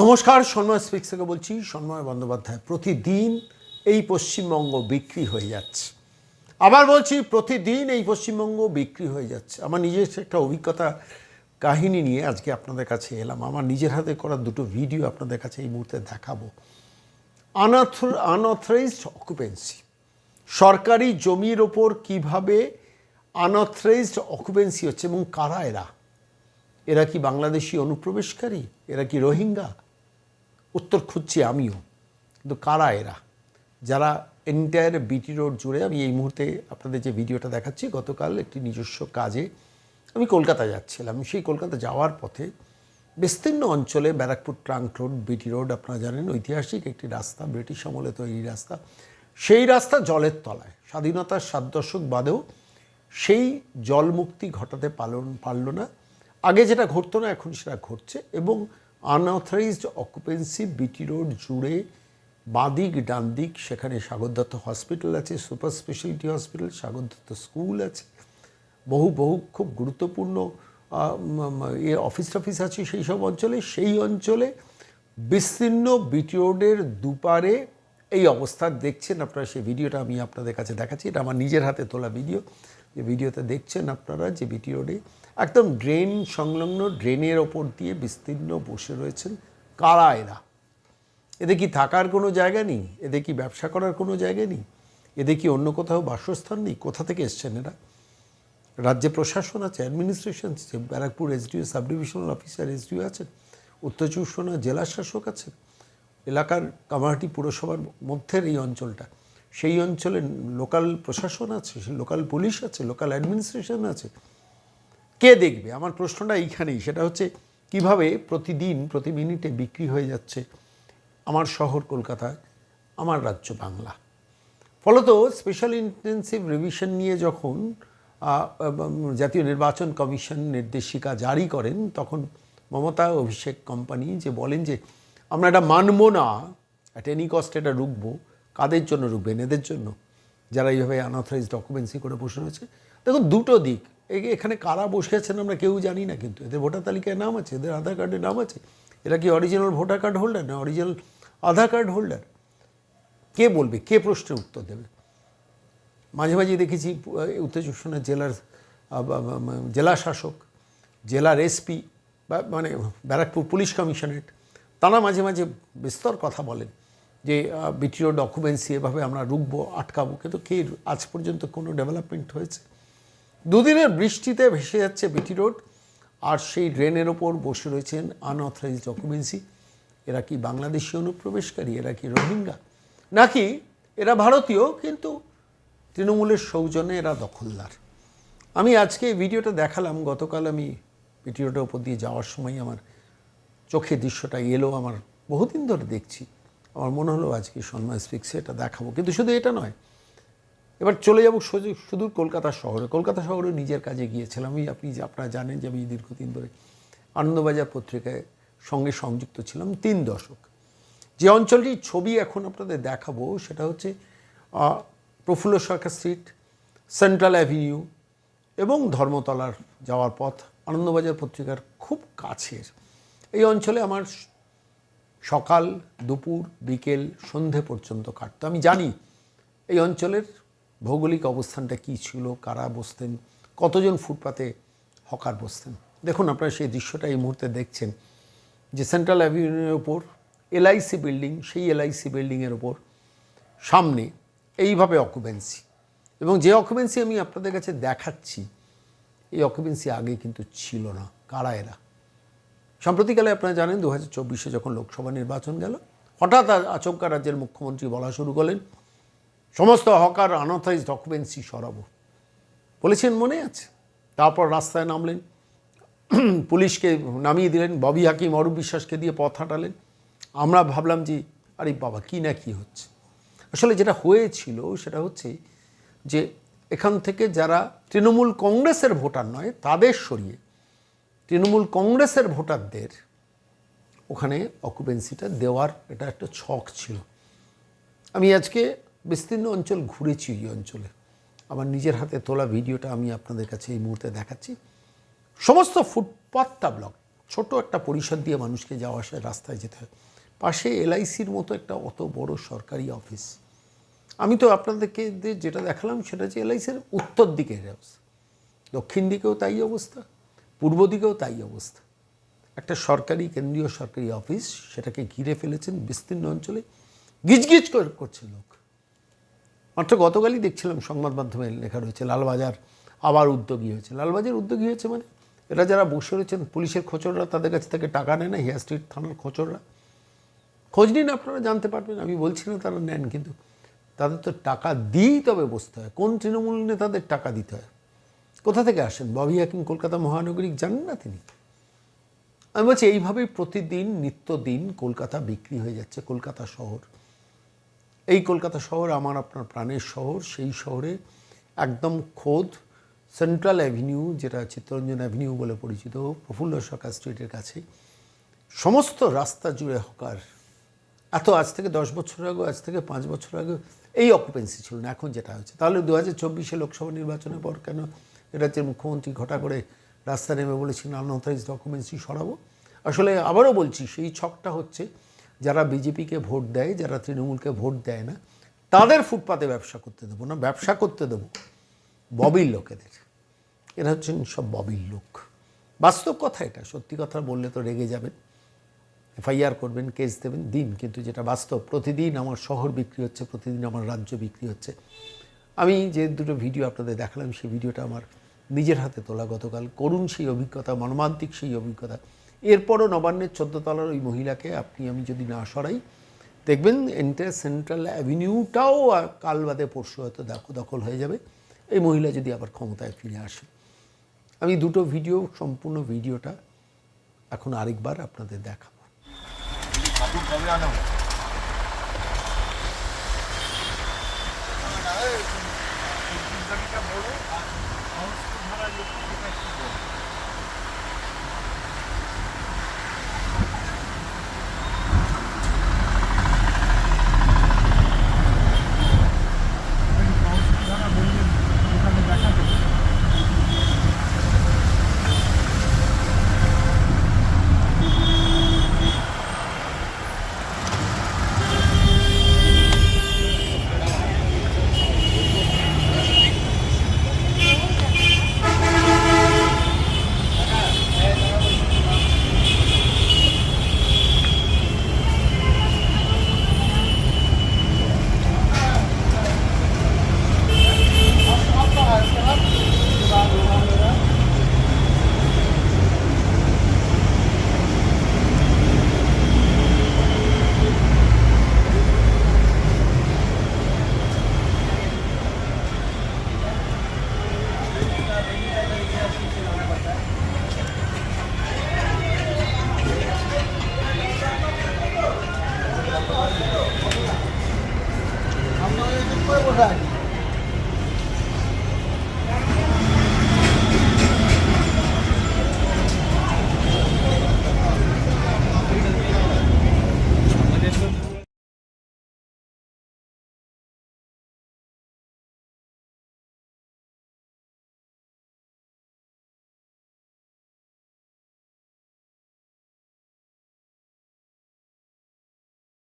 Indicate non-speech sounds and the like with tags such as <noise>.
নমস্কার, সন্ময় স্পিক্স থেকে বলছি, সন্ময় বন্দ্যোপাধ্যায়, প্রতিদিন এই পশ্চিমবঙ্গ বিক্রি হয়ে যাচ্ছে। আবার বলছি, প্রতিদিন এই পশ্চিমবঙ্গ বিক্রি হয়ে যাচ্ছে। আমার নিজের একটা অভিজ্ঞতা কাহিনী নিয়ে আজকে আপনাদের কাছে এলাম। আমার নিজের হাতে করা দুটো ভিডিও আপনাদের কাছে এই মুহূর্তে দেখাবো। আনথর আনঅথরাইজড অকুপেন্সি সরকারি জমির ওপর কীভাবে আনঅথরাইজড অকুপেন্সি হচ্ছে এবং কারা এরা? এরা কি বাংলাদেশি অনুপ্রবেশকারী? এরা কি রোহিঙ্গা? উত্তর খুঁজছি আমিও। কিন্তু কারা এরা? যারা এন্টায়ার বিটি রোড জুড়ে আমি এই মুহূর্তে আপনাদের যে ভিডিওটা দেখাচ্ছি, গতকাল একটি নিজস্ব কাজে আমি কলকাতা যাচ্ছিলাম। সেই কলকাতা যাওয়ার পথে বিস্তীর্ণ অঞ্চলে Barrackpore trunk road BT road আপনারা জানেন, ঐতিহাসিক একটি রাস্তা ব্রিটিশ আমলে তৈরি রাস্তা। সেই রাস্তা জলের তলায়। স্বাধীনতার সাত দশক বাদেও সেই জলমুক্তি ঘটাতে পালন, পারল না। আগে যেটা ঘটতো না, এখন সেটা ঘটছে এবং আনঅথরাইজড অকুপেন্সি বিটি রোড জুড়ে বাঁদিক ডান দিক সেখানে সাগর দত্ত হসপিটাল আছে super speciality hospital Sagar Dutta school আছে। বহু বহু খুব গুরুত্বপূর্ণ এ অফিস টফিস আছে সেই সব অঞ্চলে। সেই অঞ্চলে বিস্তীর্ণ বিটি রোডের দুপারে এই অবস্থা দেখছেন আপনারা। সেই ভিডিওটা আমি আপনাদের কাছে দেখাচ্ছি। এটা আমার নিজের হাতে তোলা ভিডিও। যে ভিডিওতে দেখছেন আপনারা যে রোডে একদম ড্রেন সংলগ্ন ড্রেনের ওপর দিয়ে বিস্তীর্ণ বসে রয়েছেন কারা এরা? এদের কি থাকার কোনো জায়গা নেই? এদের কি ব্যবসা করার কোনো জায়গা নেই? এদের কি অন্য কোথাও বাসস্থান নেই? কোথা থেকে এসছেন এরা? রাজ্যে প্রশাসন আছে অ্যাডমিনিস্ট্রেশন আছে, Barrackpore SDO sub divisional officer SDO আছেন, উত্তর চব্বিশ জেলা শাসক আছেন, এলাকার কামারহাটি পুরসভার মধ্যের এই অঞ্চলটা। সেই অঞ্চলে লোকাল প্রশাসন আছে লোকাল পুলিশ আছে, লোকাল অ্যাডমিনিস্ট্রেশন আছে। কে দেখবে? আমার প্রশ্নটা এইখানেই। সেটা হচ্ছে, কীভাবে প্রতিদিন, প্রতি মিনিটে বিক্রি হয়ে যাচ্ছে আমার শহর কলকাতায় আমার রাজ্য বাংলা? ফলত স্পেশাল ইন্টেন্সিভ রিভিশন নিয়ে যখন জাতীয় নির্বাচন কমিশন নির্দেশিকা জারি করেন, তখন মমতা অভিষেক কোম্পানি যে বলেন যে, আমরা এটা মানবো না অ্যাট এনি কস্ট এটা রুখবো কাদের জন্য রুখবেন এদের জন্য। যারা এইভাবে আনঅথরাইজ ডকুমেন্টসি করে বসে রয়েছে। দেখুন, দুটো দিক। এখানে কারা বসে আছেন আমরা কেউ জানি না কিন্তু। এদের ভোটার তালিকায় নাম আছে, এদের আধার কার্ডে নাম আছে। এরা কি অরিজিনাল ভোটার কার্ড হোল্ডার না অরিজিনাল আধার কার্ড হোল্ডার কে বলবে? কে প্রশ্নের উত্তর দেবে? মাঝে মাঝে দেখেছি চব্বিশ জেলার জেলা শাসক, জেলার এসপি বা মানে ব্যারাকপুর পুলিশ কমিশনারেট, তারা মাঝে মাঝে বিস্তর কথা বলেন। যে বিটিও ডকুমেন্টসি এভাবে আমরা রুখবো, আটকাবো, কিন্তু কে আজ পর্যন্ত কোনো ডেভেলপমেন্ট হয়েছে? দুদিনের বৃষ্টিতে ভেসে যাচ্ছে বিটি রোড আর সেই ড্রেনের ওপর বসে রয়েছেন আনঅথরাইজ ডকুমেন্সি এরা কি বাংলাদেশি অনুপ্রবেশকারী? এরা কি রোহিঙ্গা? নাকি এরা ভারতীয়, কিন্তু তৃণমূলের সৌজন্যে এরা দখলদার? আমি আজকে এই ভিডিওটা দেখালাম, গতকাল আমি বিটি রোডের ওপর দিয়ে যাওয়ার সময় আমার চোখে দৃশ্যটা এলো, আমার বহুদিন ধরে দেখছি। আমার মনে হলো আজকে সন্ময় স্পিক্সে এটা দেখাবো। কিন্তু শুধু এটা নয়, এবার চলে যাব সোজা শুধু কলকাতা শহরে। কলকাতা শহরে নিজের কাজে গিয়েছিলাম। আমি আপনি, আপনারা জানেন যে আমি দীর্ঘদিন ধরে আনন্দবাজার পত্রিকায় সঙ্গে সংযুক্ত ছিলাম, তিন দশক। যে অঞ্চলটির ছবি এখন আপনাদের দেখাবো, সেটা হচ্ছে Prafulla Sarkar street central avenue এবং ধর্মতলার যাওয়ার পথ, আনন্দবাজার পত্রিকার খুব কাছের। এই অঞ্চলে আমার সকাল, দুপুর, বিকেল, সন্ধে পর্যন্ত কাটতো। আমি জানি এই অঞ্চলের ভৌগোলিক অবস্থানটা কী ছিল, কারা বসতেন, কতজন ফুটপাতে হকার বসতেন। দেখুন, আপনারা সেই দৃশ্যটা এই মুহূর্তে দেখছেন যে সেন্ট্রাল অ্যাভিনিউর ওপর, এলআইসি বিল্ডিং, সেই এলআইসি বিল্ডিংয়ের ওপর সামনে এইভাবে অকুপেন্সি এবং যে অকুপেন্সি আমি আপনাদের কাছে দেখাচ্ছি, এই অকুপেন্সি আগে কিন্তু ছিল না। কারা এরা? সাম্প্রতিককালে আপনারা জানেন দু হাজার চব্বিশে যখন লোকসভা নির্বাচন গেল, হঠাৎ আচমকা রাজ্যের মুখ্যমন্ত্রী বলা শুরু করলেন, সমস্ত হকার আনঅথরাইজ ডকুমেন্টসই সরাবো। বলেছেন, মনে আছে? তারপর রাস্তায় নামলেন। <clears throat> পুলিশকে নামিয়ে দিলেন, ববি হাকিম, অরূপ বিশ্বাসকে দিয়ে পথ হাঁটালেন। আমরা ভাবলাম যে, আরে বাবা, কী না কী হচ্ছে? আসলে যেটা হয়েছিল, সেটা হচ্ছে যে, এখান থেকে যারা তৃণমূল কংগ্রেসের ভোটার নয়, তাদের সরিয়ে তৃণমূল কংগ্রেসের ভোটারদের ওখানে অকুপেন্সিটা দেওয়ার এটা একটা ছক ছিল। আমি আজকে বিস্তীর্ণ অঞ্চল ঘুরেছি এই অঞ্চলে। আমার নিজের হাতে তোলা ভিডিওটা আমি আপনাদের কাছে এই মুহূর্তে দেখাচ্ছি। সমস্ত ফুটপাথটা ব্লক ছোট একটা পরিষদ দিয়ে মানুষকে যাওয়া আসার রাস্তায় যেতে হয়। পাশে এলআইসির মতো একটা অত বড় সরকারি অফিস আমি তো আপনাদেরকে যেটা দেখালাম সেটা হচ্ছে এলআইসির উত্তর দিকের অবস্থা। দক্ষিণ দিকেও তাই অবস্থা। পূর্ব দিকেও তাই অবস্থা। একটা সরকারি, কেন্দ্রীয় সরকারি অফিস সেটাকে ঘিরে ফেলেছেন বিস্তীর্ণ অঞ্চলে, গিজগিজ করে, করছে লোক। মাত্র গতকালই দেখছিলাম সংবাদ মাধ্যমে লেখা রয়েছে, লালবাজার আবার উদ্যোগী হয়েছে। লালবাজার উদ্যোগী হয়েছে মানে এরা যারা বসে রয়েছেন, পুলিশের খোঁচররা তাদের কাছ থেকে টাকা নেয় না, হেয়ার স্ট্রিট থানার খোঁচররা খোঁজ নিন, আপনারা জানতে পারবেন, আমি বলছি না তারা নেন, কিন্তু তাদের তো টাকা দিয়েই তবে বসতে হয়। কোন তৃণমূল নেতাদের টাকা দিতে হয়? কোথা থেকে আসেন? ববি হাকিম কলকাতা মহানগরী জানেন না তিনি? আমি বলছি, এইভাবেই প্রতিদিন, নিত্যদিন কলকাতা বিক্রি হয়ে যাচ্ছে, কলকাতা শহর। এই কলকাতা শহর আমার, আপনার প্রাণের শহর, সেই শহরে একদম খোদ সেন্ট্রাল অ্যাভিনিউ, যেটা চিত্তরঞ্জন অ্যাভিনিউ বলে পরিচিত, প্রফুল্ল সরকার স্ট্রিটের কাছে। সমস্ত রাস্তা জুড়ে হকার। এত আজ থেকে দশ বছর আগে আজ থেকে পাঁচ বছর আগে এই অকুপেন্সি ছিল না, এখন যেটা হচ্ছে তাহলে দু হাজার চব্বিশে লোকসভা নির্বাচনের পর কেন রাজ্যের মুখ্যমন্ত্রী ঘটা করে রাস্তা নেমে বলেছেন আনঅথরাইজ ডকুমেন্টসই সরাবো। আসলে আবারও বলছি, সেই ছকটা হচ্ছে, যারা বিজেপিকে ভোট দেয়, যারা তৃণমূলকে ভোট দেয় না, তাদের ফুটপাতে ব্যবসা করতে দেবো না, ব্যবসা করতে দেবো। ববির লোকেদের। এরা হচ্ছেন সব ববির লোক। বাস্তব কথা এটা, সত্যি কথা বললে তো রেগে যাবেন। এফআইআর করবেন, কেস দেবেন, দিন। কিন্তু যেটা বাস্তব, প্রতিদিন আমার শহর বিক্রি হচ্ছে, প্রতিদিন আমার রাজ্য বিক্রি হচ্ছে। আমি যে দুটো ভিডিও আপনাদের দেখালাম, সেই ভিডিওটা আমার নিজের হাতে তোলা গতকাল। করুণ সেই অভিজ্ঞতা, মর্মান্তিক সেই অভিজ্ঞতা। এরপরও নবান্নের চোদ্দ তলার ওই মহিলাকে আপনি, আমি যদি না সরাই, দেখবেন এন্টার সেন্ট্রাল অ্যাভিনিউটাও কাল বাদে পরশু হয়তো দেখো, দখল হয়ে যাবে। এই মহিলা যদি আবার ক্ষমতায় ফিরে আসে। আমি দুটো ভিডিও, সম্পূর্ণ ভিডিওটা এখন আরেকবার আপনাদের দেখাবো। మూడు